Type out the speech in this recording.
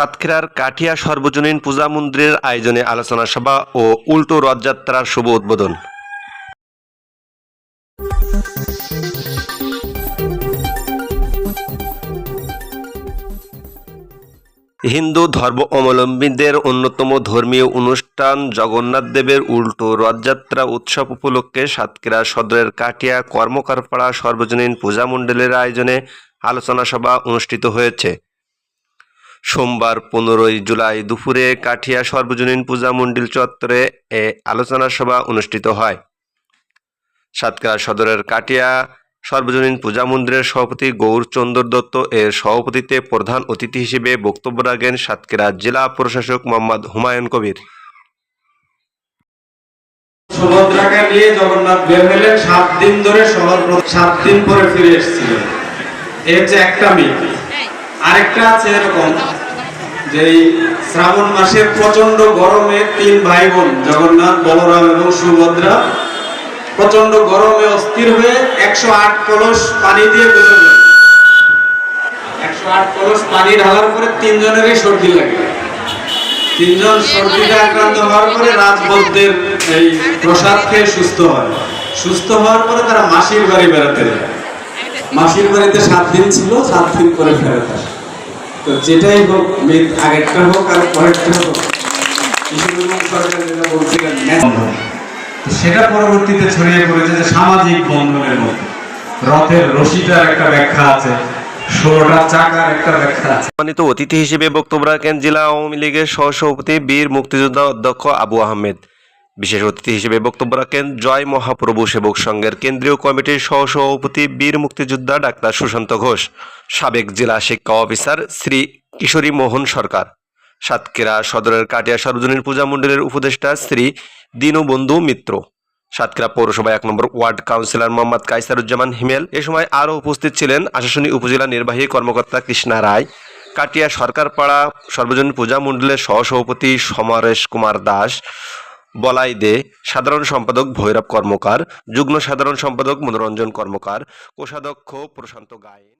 সাতক্ষীরার কাঠিয়া সর্বজনীন পূজা মন্দিরের আয়োজনে আলোচনা সভা ও উল্টো রথযাত্রার শুভ উদ্বোধন। হিন্দু ধর্ম অবলম্বীদের অন্যতম ধর্মীয় অনুষ্ঠান জগন্নাথ দেবের উল্টো রথযাত্রা উৎসব উপলক্ষে সাতক্ষীরা সদরের কাটিয়া কর্মকারপাড়া সর্বজনীন পূজা মণ্ডলের আয়োজনে আলোচনা সভা অনুষ্ঠিত হয়েছে। সোমবার পনেরোই জুলাই দুপুরে কাঠিয়া সর্বজনীন পূজা মণ্ডল চত্বরে এ আলোচনা সভা অনুষ্ঠিত হয়। সাতক্ষীরা সদরের কাটিয়া সর্বজনীন পূজা মন্দিরের সভাপতি গৌরচন্দ্র দত্ত এর সভাপতিত্বে প্রধান অতিথি হিসেবে বক্তব্য রাখেন সাতক্ষীরা জেলা প্রশাসক মোহাম্মদ হুমায়ুন কবির। সুভদ্রাকে নিয়ে জগন্নাথ বের হলেন সাত দিন ধরে শহর সাত দিন পরে ফিরে এসেছিলেন। এই হচ্ছে একটা মিথ আরেকটা আছে এরকম যে শ্রাবণ মাসের প্রচণ্ড গরমে তিন ভাই বোন জগন্নাথ, বলরাম এবং সুভদ্রা প্রচণ্ড গরমে অস্থির হয়ে একশো আট কলস পানি দিয়ে একশো আট কলস পানি ঢালার পরে তিনজনেরই সর্দি লাগে। তিনজন সর্দিতে আক্রান্ত হওয়ার পরে রাজবদ্ধের এই প্রসাদ খেয়ে সুস্থ হয়। সুস্থ হওয়ার পরে তারা মাসির বাড়ি বেড়াতে যায়। মাসির বাড়িতে সাত দিন ছিল, সাত দিন করে ফেরত আসে। তো যেটাই হোক আগেরটা হোক আর পরেরটা হোক সরকার যেটা বলছিলেন সেটা পরবর্তীতে ছড়িয়ে পড়েছে যে সামাজিক বন্ধনের মধ্যে রথের রশিটার একটা ব্যাখ্যা আছে ষোলোটা চাকার একটা ব্যাখ্যা আছে। সম্মানিত অতিথি হিসেবে বক্তব্য রাখেন জেলা আওয়ামী লীগের সহসভাপতি বীর মুক্তিযোদ্ধা অধ্যক্ষ আবু আহমেদ। বিশেষ অতিথি হিসেবে বক্তব্য রাখেন জয় মহাপ্রভু সেবক সংঘের কেন্দ্রীয় কমিটির সহ সভাপতি বীর মুক্তিযোদ্ধা ডাক্তার সুশান্ত ঘোষ, সাবেক জেলা শিক্ষা অফিসার শ্রী কিশোরী মোহন সরকার, সাতক্ষীরা সদরের কাটিয়া সর্বজনীন পূজা মণ্ডলের উপদেষ্টা শ্রী দীনবন্ধু মিত্র, সাতক্ষীরা পৌরসভা এক number ward councillor Mohammad Kaisaruzzaman Himel. এ সময় আরও উপস্থিত ছিলেন আশাশুনি উপজেলা নির্বাহী কর্মকর্তা কৃষ্ণা রায়, কাটিয়া সরকারপাড়া সর্বজনীন পূজা মণ্ডলের সহসভাপতি সমরেশ কুমার দাস বলাই দে সাধারণ সম্পাদক ভৈরব কর্মকার যুগ্ম সাধারণ সম্পাদক মনোরঞ্জন কর্মকার কোষাধ্যক্ষ প্রশান্ত গায়েন।